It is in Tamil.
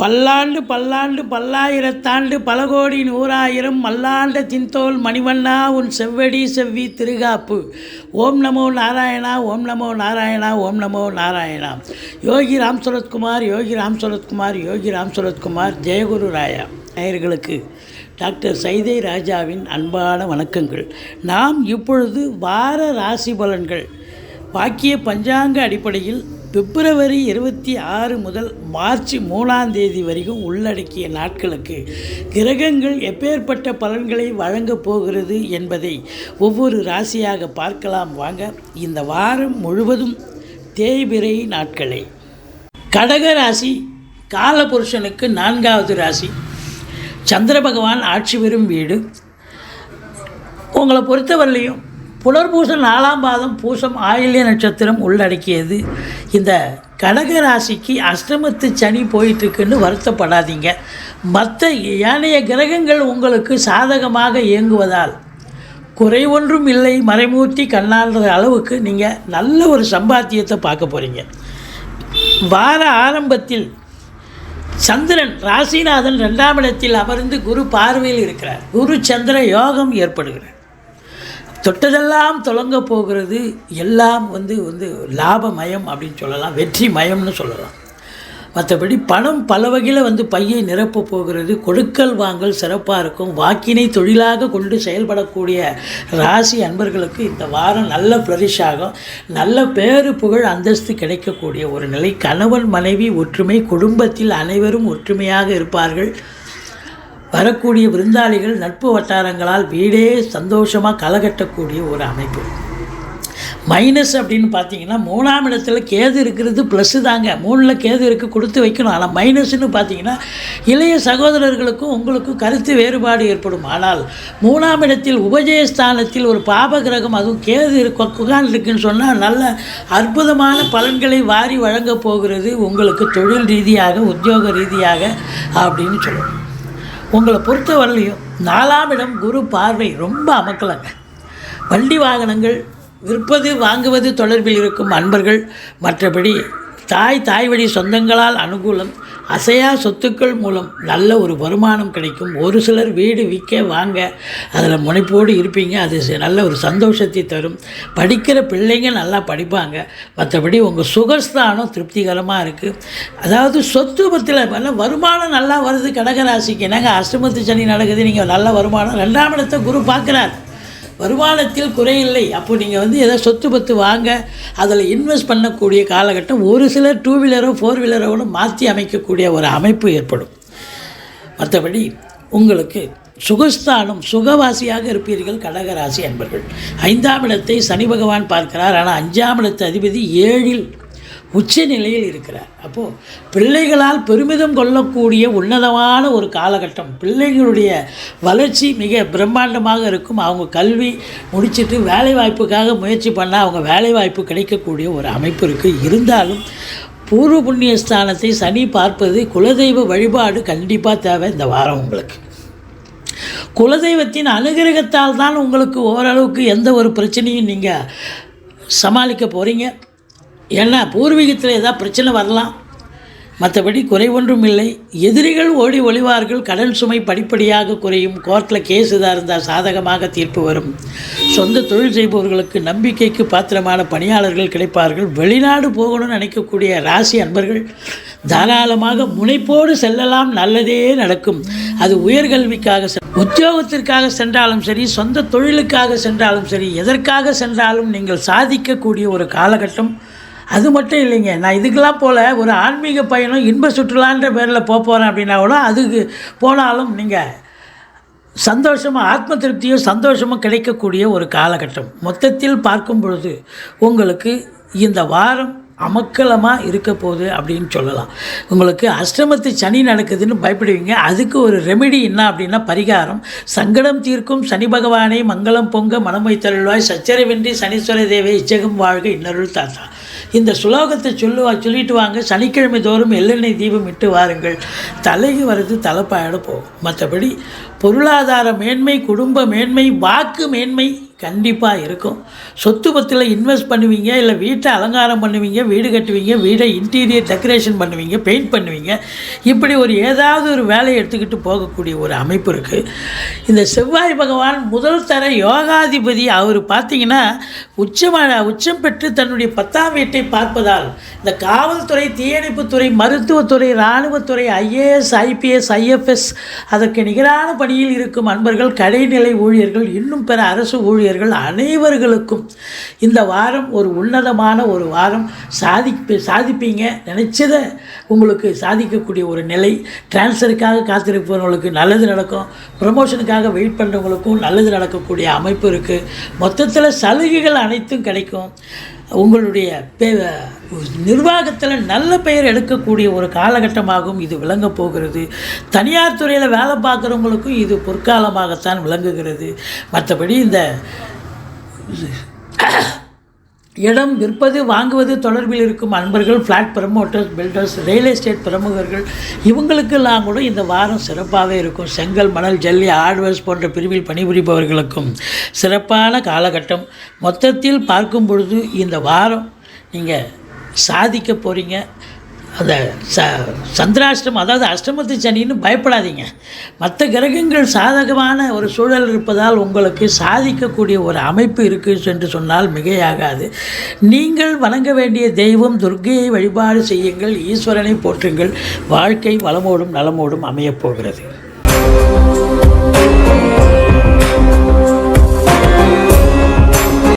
பல்லாண்டு பல்லாண்டு பல்லாயிரத்தாண்டு பல கோடி நூறாயிரம் மல்லாண்ட தின்தோல் மணிவண்ணா உன் செவ்வடி செவ்வி திருகாப்பு. ஓம் நமோ நாராயணா ஓம் நமோ நாராயணா ஓம் நமோ நாராயணா. யோகி ராம் சரத்குமார் யோகி ராம் சரத்குமார் யோகி ராம் சரத்குமார் ஜெயகுரு ராயா நேயர்களுக்கு டாக்டர் சைதை ராஜாவின் அன்பான வணக்கங்கள். நாம் இப்பொழுது வார ராசி பலன்கள். வாக்கிய பஞ்சாங்க அடிப்படையில் பிப்ரவரி இருபத்தி ஆறு முதல் மார்ச் மூணாம் தேதி வரைக்கும் உள்ளடக்கிய நாட்களுக்கு கிரகங்கள் எப்பேற்பட்ட பலன்களை வழங்கப் போகிறது என்பதை ஒவ்வொரு ராசியாக பார்க்கலாம். வாங்க இந்த வாரம் முழுவதும் தேய்பிரை நாட்களே. கடக ராசி காலபுருஷனுக்கு நான்காவது ராசி. சந்திர பகவான் ஆட்சி பெறும் வீடு. உங்களை பொறுத்தவரையிலையும் புனர்பூசம் நாலாம் பாதம் பூசம் ஆயில்ய நட்சத்திரம் உள்ளடக்கியது. இந்த கடக ராசிக்கு அஷ்டமத்து சனி போயிட்டுருக்குன்னு வருத்தப்படாதீங்க. மற்ற ஏனைய கிரகங்கள் உங்களுக்கு சாதகமாக இயங்குவதால் குறை ஒன்றும் இல்லை. மறைமூர்த்தி கண்ணான்ற அளவுக்கு நீங்கள் நல்ல ஒரு சம்பாத்தியத்தை பார்க்க போகிறீங்க வார ஆரம்பத்தில் சந்திரன் ராசிநாதன் ரெண்டாம் இடத்தில் அமர்ந்து குரு பார்வையில் இருக்கிறார். குரு சந்திர யோகம் ஏற்படுகிறார். தொட்டதெல்லாம் தொடங்க போகிறது எல்லாம் வந்து வந்து லாபமயம் அப்படின்னு சொல்லலாம் வெற்றி மயம்னு சொல்லலாம். மற்றபடி பணம் பல வகையில் வந்து பையை நிரப்ப போகிறது கொடுக்கல் வாங்கல் சிறப்பாக இருக்கும் வாக்கினை தொழிலாக கொண்டு செயல்படக்கூடிய ராசி அன்பர்களுக்கு இந்த வாரம் நல்ல ஃப்ளரிஷ் ஆகும். நல்ல பேரு புகழ் அந்தஸ்து கிடைக்கக்கூடிய ஒரு நிலை. கணவன் மனைவி ஒற்றுமை குடும்பத்தில் அனைவரும் ஒற்றுமையாக இருப்பார்கள். வரக்கூடிய விருந்தாளிகள் நட்பு வட்டாரங்களால் வீடே சந்தோஷமாக கலகட்டக்கூடிய ஒரு அமைப்பு. மைனஸ் அப்படின்னு பார்த்தீங்கன்னா மூணாம் இடத்துல கேது இருக்கிறது ப்ளஸ்ஸு தாங்க. மூணில் கேது இருக்கு கொடுத்து வைக்கணும். ஆனால் மைனஸ்னு பார்த்தீங்கன்னா இளைய சகோதரர்களுக்கும் உங்களுக்கும் கருத்து வேறுபாடு ஏற்படும். ஆனால் மூணாம் இடத்தில் உபஜயஸ்தானத்தில் ஒரு பாப கிரகம் அதுவும் கேது இருக்க குகான் இருக்குன்னு சொன்னால் நல்ல அற்புதமான பலன்களை வாரி வழங்கப் போகிறது உங்களுக்கு தொழில் ரீதியாக உத்தியோக ரீதியாக அப்படின்னு சொல்லணும் உங்களை பொறுத்தவரையிலையும் நாலாம் இடம் குரு பார்வை ரொம்ப அமக்கலங்க. வண்டி வாகனங்கள் விற்பது வாங்குவது தொடர்பில் இருக்கும் அன்பர்கள் மற்றபடி தாய் தாய் வழி சொந்தங்களால் அனுகூலம் அசையா சொத்துக்கள் மூலம் நல்ல ஒரு வருமானம் கிடைக்கும். ஒரு சிலர் வீடு விற்க வாங்க அதில் முனைப்போடு இருப்பீங்க. அது ச- நல்ல ஒரு சந்தோஷத்தை தரும். படிக்கிற பிள்ளைங்க நல்லா படிப்பாங்க. மற்றபடி உங்கள் சுகஸ்தானம் திருப்திகரமாக இருக்குது அதாவது சொத்து பத்தில் நல்லா வருமானம் நல்லா வருது கடகராசிக்கு. என்னங்க அஷ்டமத்து சனி நடக்குது நீங்கள் நல்ல வருமானம். ரெண்டாம் இடத்தை குரு பார்க்குறாரு. வருமானத்தில் குறையில்லை. அப்போ நீங்கள் வந்து ஏதோ சொத்து பத்து வாங்க அதில் இன்வெஸ்ட் பண்ணக்கூடிய காலகட்டம் ஒரு சிலர் டூ வீலரோ ஃபோர் வீலரோட மாற்றி அமைக்கக்கூடிய ஒரு அமைப்பு ஏற்படும். மற்றபடி உங்களுக்கு சுகஸ்தானம் சுகவாசியாக இருப்பீர்கள் கடகராசி அன்பர்கள். ஐந்தாம் இடத்தை சனி பகவான் பார்க்கிறார். ஆனால் அஞ்சாம் இடத்து அதிபதி ஏழில் உச்ச நிலையில் இருக்கிறார். அப்போது பிள்ளைகளால் பெருமிதம் கொள்ளக்கூடிய உன்னதமான ஒரு காலகட்டம் பிள்ளைகளுடைய வளர்ச்சி மிக பிரம்மாண்டமாக இருக்கும். அவங்க கல்வி முடிச்சிட்டு வேலை வாய்ப்புக்காக முயற்சி பண்ணால் அவங்க வேலை வாய்ப்பு கிடைக்கக்கூடிய ஒரு அமைப்பு இருக்குது இருந்தாலும் பூர்வ புண்ணிய ஸ்தானத்தை சனி பார்ப்பது குலதெய்வ வழிபாடு கண்டிப்பாக தேவை இந்த வாரம் உங்களுக்கு. குலதெய்வத்தின் அனுகிரகத்தால் தான் உங்களுக்கு ஓரளவுக்கு எந்த ஒரு பிரச்சனையும் நீங்கள் சமாளிக்க போகிறீங்க ஏன்னா பூர்வீகத்தில் ஏதாவது பிரச்சனை வரலாம். மற்றபடி குறை ஒன்றும் இல்லை. எதிரிகள் ஓடி ஒளிவார்கள். கடன் சுமை படிப்படியாக குறையும். கோர்ட்டில் கேஸ் இதாக இருந்தால் சாதகமாக தீர்ப்பு வரும். சொந்த தொழில் செய்பவர்களுக்கு நம்பிக்கைக்கு பாத்திரமான பணியாளர்கள் கிடைப்பார்கள். வெளிநாடு போகணும்னு நினைக்கக்கூடிய ராசி அன்பர்கள் தாராளமாக முனைப்போடு செல்லலாம். நல்லதே நடக்கும். அது உயர்கல்விக்காக செ- உத்தியோகத்திற்காக சென்றாலும் சரி சொந்த தொழிலுக்காக சென்றாலும் சரி எதற்காக சென்றாலும் நீங்கள் சாதிக்கக்கூடிய ஒரு காலகட்டம். அது மட்டும் இல்லைங்க. நான் இதுக்கெல்லாம் போல் ஒரு ஆன்மீக பயணம் இன்ப சுற்றுலான்ற பேரில் போக போகிறேன் அப்படின்னா கூட அதுக்கு போனாலும் நீங்கள் சந்தோஷமாக ஆத்ம திருப்தியும் சந்தோஷமும் கிடைக்கக்கூடிய ஒரு காலகட்டம். மொத்தத்தில் பார்க்கும் பொழுது உங்களுக்கு இந்த வாரம் அமக்கலமாக இருக்க போகுது அப்படின்னு சொல்லலாம். உங்களுக்கு அஷ்டமத்து சனி நடக்குதுன்னு பயப்படுவீங்க. அதுக்கு ஒரு ரெமெடி என்ன அப்படின்னா பரிகாரம். சங்கடம் தீர்க்கும் சனி பகவானை மங்களம் பொங்க மனமை தருள்வாய் சச்சரவின்றி சனீஸ்வர தேவை. இச்சகம் வாழ்க இன்னருள் தாத்தா. இந்த சுலோகத்தை சொல்லுவா சொல்லிட்டு வாங்க. சனிக்கிழமை தோறும் எள்ளெண்ணெய் தீபம் இட்டு வாருங்கள். தலைக்கு வர்றது தலைப்பாயிட போகும். மற்றபடி பொருளாதார மேன்மை குடும்ப மேன்மை வாக்கு மேன்மை கண்டிப்பாக இருக்கும். சொத்து பத்தில் இன்வெஸ்ட் பண்ணுவீங்க இல்லை வீட்டை அலங்காரம் பண்ணுவீங்க வீடு கட்டுவீங்க வீடை இன்டீரியர் டெக்கரேஷன் பண்ணுவீங்க பெயிண்ட் பண்ணுவீங்க. இப்படி ஒரு ஏதாவது ஒரு வேலையை எடுத்துக்கிட்டு போகக்கூடிய ஒரு அமைப்பு இருக்குது இந்த செவ்வாய் பகவான் முதல் தர யோகாதிபதி அவர் பார்த்தீங்கன்னா உச்சமான உச்சம் பெற்று தன்னுடைய பத்தாம் வீட்டை பார்ப்பதால் இந்த காவல்துறை தீயணைப்புத்துறை மருத்துவத்துறை இராணுவத்துறை ஐஏஎஸ் ஐபிஎஸ் ஐஎஃப்எஸ் அதற்கு நிகரான பணியில் இருக்கும் அன்பர்கள் கடைநிலை ஊழியர்கள் இன்னும் பிற அரசு ஊழியர்கள் அனைவர்களுக்கும் இந்த வாரம் ஒரு உன்னதமான ஒரு வாரம். சாதிப்பு சாதிப்பீங்க. நினச்சதை உங்களுக்கு சாதிக்கக்கூடிய ஒரு நிலை. டிரான்ஸ்ஃபருக்காக காத்திருப்பவர்களுக்கு நல்லது நடக்கும். ப்ரமோஷனுக்காக வெயிட் பண்ணுறவங்களுக்கும் நல்லது நடக்கக்கூடிய அமைப்பு இருக்குது மொத்தத்தில் சலுகைகள் அனைத்தும் கிடைக்கும். உங்களுடைய பே நிர்வாகத்தில் நல்ல பெயர் எடுக்கக்கூடிய ஒரு காலகட்டமாகவும் இது விளங்கப் போகிறது. தனியார் துறையில் வேலை பார்க்குறவங்களுக்கும் இது பொற்காலமாகத்தான் விளங்குகிறது. மற்றபடி இந்த இடம் விற்பது வாங்குவது தொடர்பில் இருக்கும் அன்பர்கள் flat promoters builders real estate பிரமுகர்கள் இவங்களுக்கெல்லாம் கூட இந்த வாரம் சிறப்பாகவே இருக்கும். செங்கல் மணல் ஜல்லி ஹார்ட்வேர்ஸ் போன்ற பிரிவில் பணிபுரிபவர்களுக்கும் சிறப்பான காலகட்டம். மொத்தத்தில் பார்க்கும் பொழுது இந்த வாரம் நீங்கள் சாதிக்க போகிறீங்க அந்த ச சந்திராஷ்டமம் அதாவது அஷ்டமத்து சனின்னு பயப்படாதீங்க. மற்ற கிரகங்கள் சாதகமான ஒரு சூழல் இருப்பதால் உங்களுக்கு சாதிக்கக்கூடிய ஒரு அமைப்பு இருக்குது என்று சொன்னால் மிகையாகாது. நீங்கள் வணங்க வேண்டிய தெய்வம் துர்க்கையை வழிபாடு செய்யுங்கள் ஈஸ்வரனை போற்றுங்கள். வாழ்க்கை வளமோடும் நலமோடும் அமையப் போகிறது.